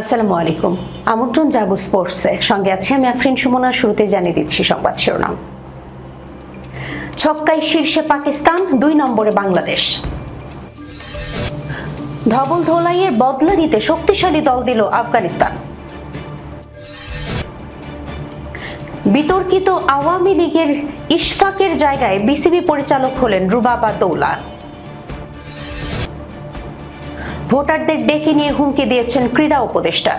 আসসালামু আলাইকুম। আমন্ত্রণ জাগো স্পোর্টসে। সঙ্গে আছি আমি আফরিন সুমনা শুরুতে জানিয়ে দিচ্ছি সংবাদ শিরোনাম। ছক্কায় শীর্ষে পাকিস্তান, দুই নম্বরে বাংলাদেশ। ধবল ধোলাইয়ের বদলা নিতে শক্তিশালী দল দিল আফগানিস্তান। বিতর্কিত আওয়ামী লীগের ইশফাকের জায়গায় বিসিবি পরিচালক হলেন রুবাবা দৌলা। ভোটারদের ডেকে নিয়ে হুমকি দিয়েছেন ক্রীড়া উপদেষ্টা।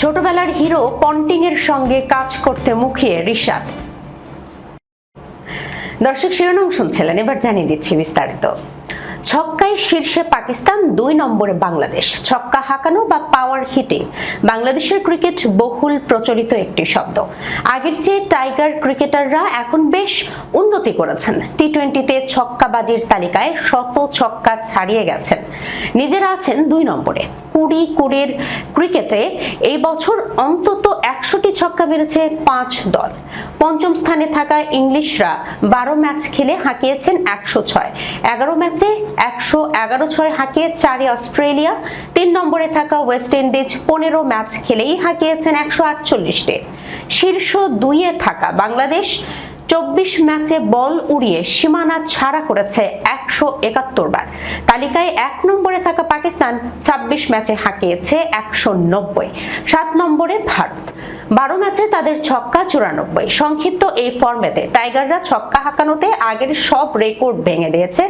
ছোটবেলার হিরো পন্টিং এর সঙ্গে কাজ করতে মুখিয়ে রিশাদ। দর্শক শিরোনাম শুনছিলেন, এবার জানিয়ে দিচ্ছি বিস্তারিত। ছক্কায় শীর্ষে পাকিস্তান দুই নম্বরে বাংলাদেশ। ছক্কা হাঁকানো বা পাওয়ার হিটে বাংলাদেশের ক্রিকেট বহুল প্রচলিত একটি শব্দ। আগের চেয়ে টাইগার ক্রিকেটাররা এখন বেশ উন্নতি করেছেন। টি টোয়েন্টিতে ছক্কাবাজির তালিকায় শত ছক্কা ছাড়িয়ে গেছেন। নিজেরা আছেন দুই নম্বরে। কুড়ি কুড়ির ক্রিকেটে এই বছর অন্তত একশোটি ছক্কা মেরেছে পাঁচ দল। পঞ্চম স্থানে থাকা ইংলিশরা বারো ম্যাচ খেলে হাঁকিয়েছেন একশো ছয়। এগারো ম্যাচে একশো এগারো ছয় হাঁকিয়ে চারে অস্ট্রেলিয়া, তিন নম্বরে থাকা ওয়েস্ট ইন্ডিজ পনেরো ম্যাচ খেলেই হাঁকিয়েছেন একশো আটচল্লিশটি। শীর্ষ দুইয়ে থাকা বাংলাদেশ চব্বিশ ম্যাচে বল উড়িয়ে সীমানা ছাড়া করেছে একশো একাত্তর বার। তালিকায় এক নম্বরে থাকা পাকিস্তান ছাব্বিশ ম্যাচে হাঁকিয়েছে একশো নব্বই। সাত নম্বরে ভারত। বারো ম্যাচে তাদের ছক্কা চুরানব্বই। সংক্ষিপ্ত এই ফর্মেটে টাইগাররা ছক্কা হাঁকানোতে আগের সব রেকর্ড ভেঙে দিয়েছে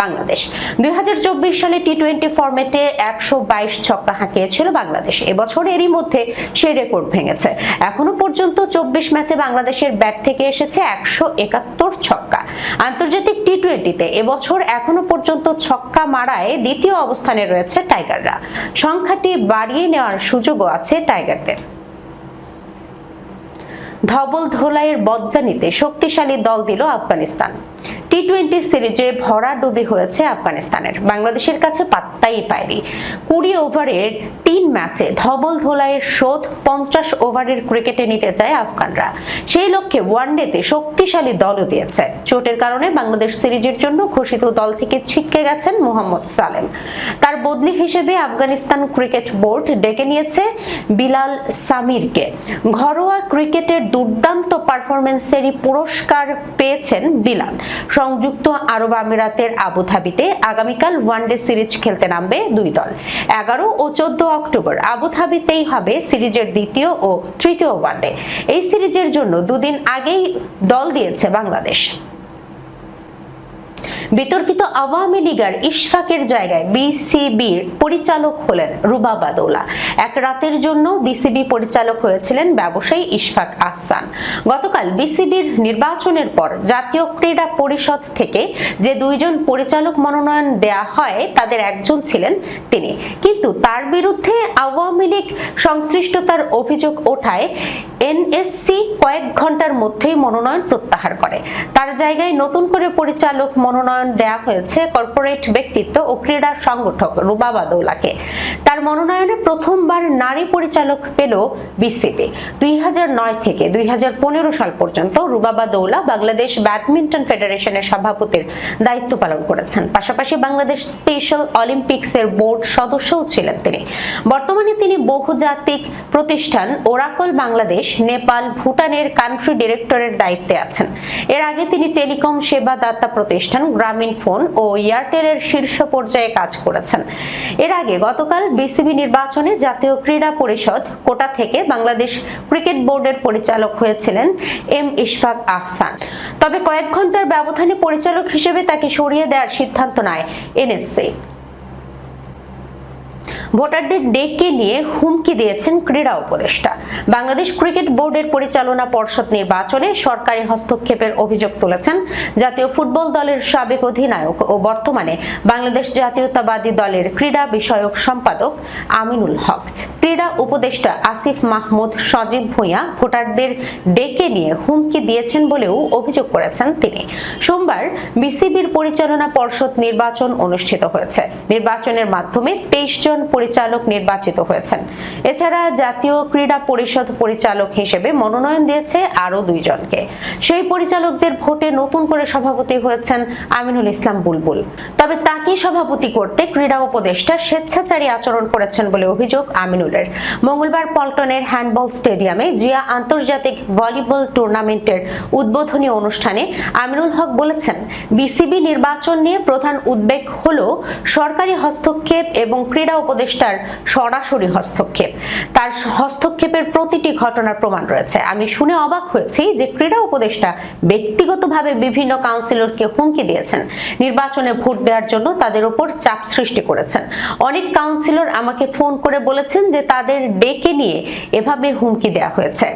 বাংলাদেশ। দু হাজার চব্বিশ সালে টি টোয়েন্টি ফর্মেটে একশো বাইশ ছক্কা হাঁকিয়েছিল বাংলাদেশ। এবছর এরই মধ্যে সেই রেকর্ড ভেঙেছে। এখনও পর্যন্ত চব্বিশ ম্যাচে বাংলাদেশের ব্যাট থেকে এসেছে একশো একাত্তর ছক্কা। আন্তর্জাতিক টি টোয়েন্টিতে এবছর এখনও পর্যন্ত ছক্কা মারায় দ্বিতীয় অবস্থানে রয়েছে টাইগাররা। সংখ্যাটি বাড়িয়ে নেওয়ার সুযোগও আছে টাইগারদের। ধবল ধোলাইয়ের বজ্জা নিতে শক্তিশালী দল দিল আফগানিস্তান। টি টোয়েন্টি সিরিজে ভরা ভরাডুবি হয়েছে আফগানিস্তানের। বাংলাদেশের কাছে পাত্তাই পায়নি। কুড়ি ওভারের তিন ম্যাচে ধবল ধোলাইয়ের শোধ পঞ্চাশ ওভারের ক্রিকেটে নিতে চায় আফগানরা। সেই লক্ষ্যে ওয়ানডেতে শক্তিশালী দলও দিয়েছে। চোটের কারণে বাংলাদেশ সিরিজের জন্য ঘোষিত দল থেকে ছিটকে গেছেন মোহাম্মদ সালেম। তার বদলি হিসেবে আফগানিস্তান ক্রিকেট বোর্ড ডেকে নিয়েছে বিলাল সামিরকে। ঘরোয়া ক্রিকেটের দুর্দান্ত পারফরমেন্সেরই পুরস্কার পেয়েছেন বিলাল। সংযুক্ত আরব আমিরাতের আবুধাবিতে আগামীকাল ওয়ানডে সিরিজ খেলতে নামবে দুই দল। এগারো ও চোদ্দ অক্টোবর আবুধাবিতেই হবে সিরিজের দ্বিতীয় ও তৃতীয় ওয়ানডে। এই সিরিজের জন্য দুদিন আগেই দল দিয়েছে বাংলাদেশ। বিতর্কিত আওয়ামী লীগের ইশফাকের জায়গায় বিসিবির পরিচালক হলেন রুবাবা দৌলা এক রাতের জন্য বিসিবি পরিচালক হয়েছিলেন ব্যবসায়ী ইশফাক আহসান। গতকাল বিসিবির নির্বাচনের পর জাতীয় ক্রীড়া পরিষদ থেকে যে দুইজন পরিচালক মনোনয়ন দেয়া হয়, তাদের একজন ছিলেন তিনি। কিন্তু তার বিরুদ্ধে আওয়ামী লীগ সংশ্লিষ্টতার অভিযোগ ওঠায় এনএসসি কয়েক ঘণ্টার মধ্যেই মনোনয়ন প্রত্যাহার করে। তার জায়গায় নতুন করে পরিচালক মনোনয়ন দেয়া হয়েছে কর্পোরেট ব্যক্তিত্ব ও ক্রীড়া সংগঠক রুবাবা দৌলাকে তার মনোনয়নে প্রথমবার নারী পরিচালক পেল বিসিবি। দুই থেকে দুই সাল পর্যন্ত রুবাবা দৌলা বাংলাদেশ ব্যাডমিন্টন ফেডারেশনের সভাপতির দায়িত্ব পালন করেছেন। পাশাপাশি বাংলাদেশ স্পেশাল অলিম্পিক্সের বোর্ড সদস্যও ছিলেন তিনি। বর্তমানে তিনি বহুজাতিক প্রতিষ্ঠান ওরাকল বাংলাদেশ, নেপাল, ভুটানের কান্ট্রি ডিরেক্টরের দায়িত্বে আছেন। এর আগে তিনি টেলিকম সেবা দাতা প্রতিষ্ঠান গ্রামীণ ফোন ও এয়ারটেলের শীর্ষ পর্যায়ে কাজ করেছেন। এর আগে গতকাল বিসিবি নির্বাচনে জাতীয় ক্রীড়া পরিষদ কোটা থেকে বাংলাদেশ ক্রিকেট বোর্ডের পরিচালক হয়েছিলেন এম ইশফাক আহসান। তবে কয়েক ঘণ্টার ব্যবধানে পরিচালক হিসেবে তাকে সরিয়ে দেওয়ার সিদ্ধান্ত নেয় এনএসসি। ভোটারদের ডেকে নিয়ে হুমকি দিয়েছেন ক্রীড়া উপদেষ্টা। বাংলাদেশ ক্রিকেট বোর্ডের পরিচালনা পর্ষদ নির্বাচনে সরকারি হস্তক্ষেপের অভিযোগ তুলেছেন জাতীয় ফুটবল দলের সাবেক অধিনায়ক ও বর্তমানে বাংলাদেশ জাতীয়তাবাদী দলের ক্রীড়া বিষয়ক সম্পাদক আমিনুল হক। ক্রীড়া উপদেষ্টা আসিফ মাহমুদ সজীব ভূঁইয়া ভোটারদের ডেকে নিয়ে হুমকি দিয়েছেন বলেও অভিযোগ করেছেন তিনি। সোমবার বিসিবির পরিচালনা পর্ষদ নির্বাচন অনুষ্ঠিত হয়েছে। নির্বাচনের মাধ্যমে তেইশ জন পরিচালক নির্বাচিত হয়েছেন। এছাড়া জাতীয় ক্রীড়া পরিষদ পরিচালক হিসেবে মনোনয়ন দিয়েছে আরও দুইজনকে। সেই পরিচালকদের ভোটে নতুন করে সভাপতি হয়েছেন আমিনুল ইসলাম বুলবুল। তবে তাকে সভাপতি করতে ক্রীড়া উপদেষ্টা স্বেচ্ছাচারী আচরণ করেছেন বলে অভিযোগ আমিনুলের। মঙ্গলবার পল্টনের হ্যান্ডবল স্টেডিয়ামে জিয়া আন্তর্জাতিক ভলিবল টুর্নামেন্টের উদ্বোধনী অনুষ্ঠানে আমিনুল হক বলেছেন, বিসিবি নির্বাচন নিয়ে প্রধান উদ্বেগ হল সরকারি হস্তক্ষেপ এবং ক্রীড়া উপদেষ্টার সরাসরি হস্তক্ষেপ। তার হস্তক্ষেপের প্রতিটি ঘটনার প্রমাণ রয়েছে। আমি শুনে অবাক হয়েছি যে ক্রীড়া উপদেষ্টা ব্যক্তিগতভাবে বিভিন্ন কাউন্সিলরকে হুমকি দিয়েছেন। নির্বাচনে ভোট দেওয়ার জন্য তাদের উপর চাপ সৃষ্টি করেছেন। অনেক কাউন্সিলর আমাকে ফোন করে বলেছেন যে তাদের ডেকে নিয়ে এভাবে হুমকি দেওয়া হয়েছে।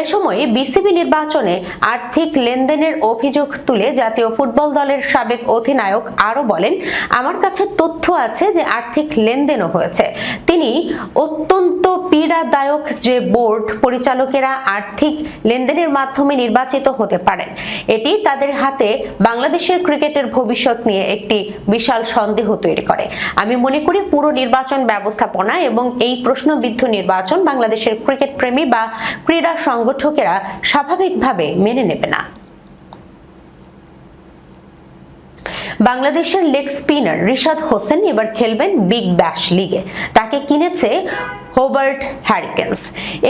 এ সময় বিসিবি নির্বাচনে আর্থিক লেনদেনের অভিযোগ তুলে জাতীয় ফুটবল দলের সাবেক অধিনায়ক আরও বলেন, আমার কাছে তথ্য আছে যে আর্থিক লেনদেনও হয়েছে। তিনি অত্যন্ত পীড়াদায়ক যে বোর্ড, পরিচালকেরা আর্থিক লেনদেনের মাধ্যমে নির্বাচিত হতে পারেন। এটি তাদের হাতে বাংলাদেশের ক্রিকেটের ভবিষ্যৎ নিয়ে একটি বিশাল সন্দেহ তৈরি করে। আমি মনে করি পুরো নির্বাচন ব্যবস্থাপনা এবং এই প্রশ্নবিদ্ধ নির্বাচন বাংলাদেশের ক্রিকেট প্রেমী বা ক্রীড়া সংগঠকেরা স্বাভাবিকভাবে মেনে নেবে না। বাংলাদেশের লেগ স্পিনার রিশাদ হোসেন এবার খেলবেন বিগ ব্যাশ লিগে। তাকে কিনেছে হোবার্ট হ্যারিকেন্স।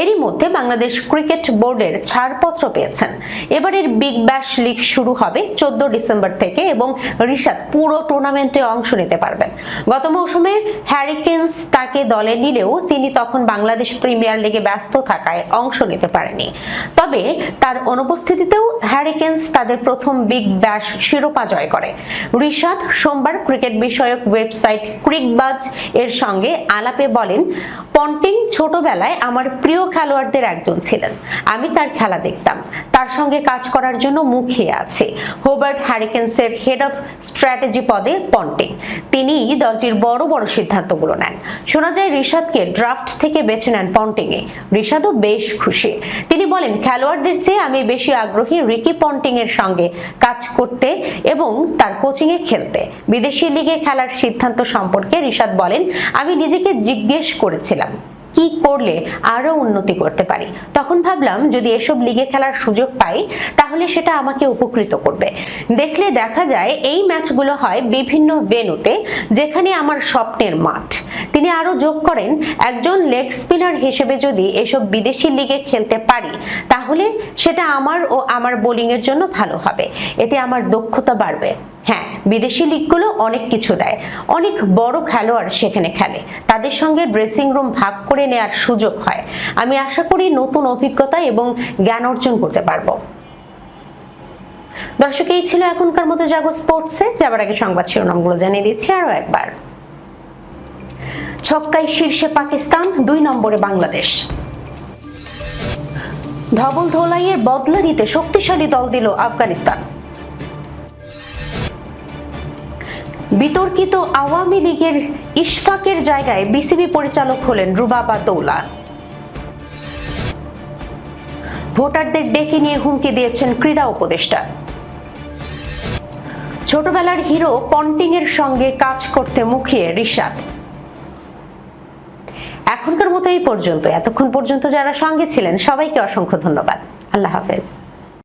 এরই মধ্যে বাংলাদেশ ক্রিকেট বোর্ডের ছাড়পত্র পেয়েছেন। এবারের বিগ ব্যাশ লিগ শুরু হবে চোদ্দ ডিসেম্বর থেকে এবং রিশাদ পুরো টুর্নামেন্টে অংশ নিতে পারবেন। গত মৌসুমে হ্যারিকেন্স তাকে দলে নিলেও তিনি তখন বাংলাদেশ প্রিমিয়ার লিগে ব্যস্ত থাকায় অংশ নিতে পারেনি। তবে তার অনুপস্থিতিতেও হ্যারিকেন্স তাদের প্রথম বিগ ব্যাশ শিরোপা জয় করে। রিশাদ সোমবার ক্রিকেট বিষয়ক ওয়েবসাইট ক্রিকবাজ এর সঙ্গে আলাপে বলেন, পন্টিং ছোটবেলায় আমার প্রিয় খেলোয়াড়দের একজন ছিলেন। আমি তার খেলা দেখতাম। তার সঙ্গে কাজ করার জন্য মুখিয়ে আছে। হোবার্ট হ্যারিকেন্সের হেড অফ স্ট্র্যাটেজি পদে পন্টিং। তিনি দলটির বড় বড় সিদ্ধান্তগুলো নেন। শোনা যায়, রিশাদকে ড্রাফট থেকে বেছে নেন পন্টিংয়ে। রিশাদও বেশ খুশি। তিনি বলেন, খেলোয়াড়দের চেয়ে আমি বেশি আগ্রহী রিকি পন্টিং এর সঙ্গে কাজ করতে এবং তার কোচিংয়ে খেলতে। বিদেশি লিগে খেলার সিদ্ধান্ত সম্পর্কে রিশাদ বলেন, আমি নিজেকে জিজ্ঞেস করেছিলাম। কি করলে আরও উন্নতি করতে পারি? তখন ভাবলাম, যদি এসব লিগে খেলার সুযোগ পাই, তাহলে সেটা আমাকে উপকৃত করবে। দেখলে দেখা যায়, এই ম্যাচগুলো হয় বিভিন্ন ভেনুতে যেখানে আমার স্বপ্নের মাঠ। তিনি আরও যোগ করেন, একজন লেগ স্পিনার হিসেবে যদি এসব বিদেশি লিগে খেলতে পারি, তাহলে সেটা আমার ও আমার বোলিং এর জন্য ভালো হবে। এতে আমার দক্ষতা বাড়বে। হ্যাঁ বিদেশি লিগগুলো অনেক কিছু দেয়। অনেক বড় খেলোয়াড় সেখানে খেলে। তাদের সঙ্গে ড্রেসিং রুম ভাগ করে নেওয়ার সুযোগ হয়। আমি আশা করি নতুন অভিজ্ঞতা এবং জ্ঞান অর্জন করতে পারব। দর্শক, এই ছিল এখনকার মতো জাগো স্পোর্টসে যাবার আগে সংবাদ শিরোনামগুলো জানিয়ে দিচ্ছি আরও একবার। ছক্কায় শীর্ষে পাকিস্তান, দুই নম্বরে বাংলাদেশ। ধবল ধোলাইয়ের বদলা নিতে শক্তিশালী দল দিল আফগানিস্তান। বিতর্কিত আওয়ামী লীগের ইশফাকের জায়গায় বিসিবি পরিচালক হলেন রুবাবা দৌলা। ভোটারদের ডেকে নিয়ে হুমকি দিয়েছেন ক্রীড়া উপদেষ্টা। ছোটবেলার হিরো পন্টিং এর সঙ্গে কাজ করতে মুখিয়ে রিশাদ। এখনকার মতো এই পর্যন্ত। এতক্ষণ পর্যন্ত যারা সঙ্গে ছিলেন, সবাইকে অসংখ্য ধন্যবাদ। আল্লাহ হাফেজ।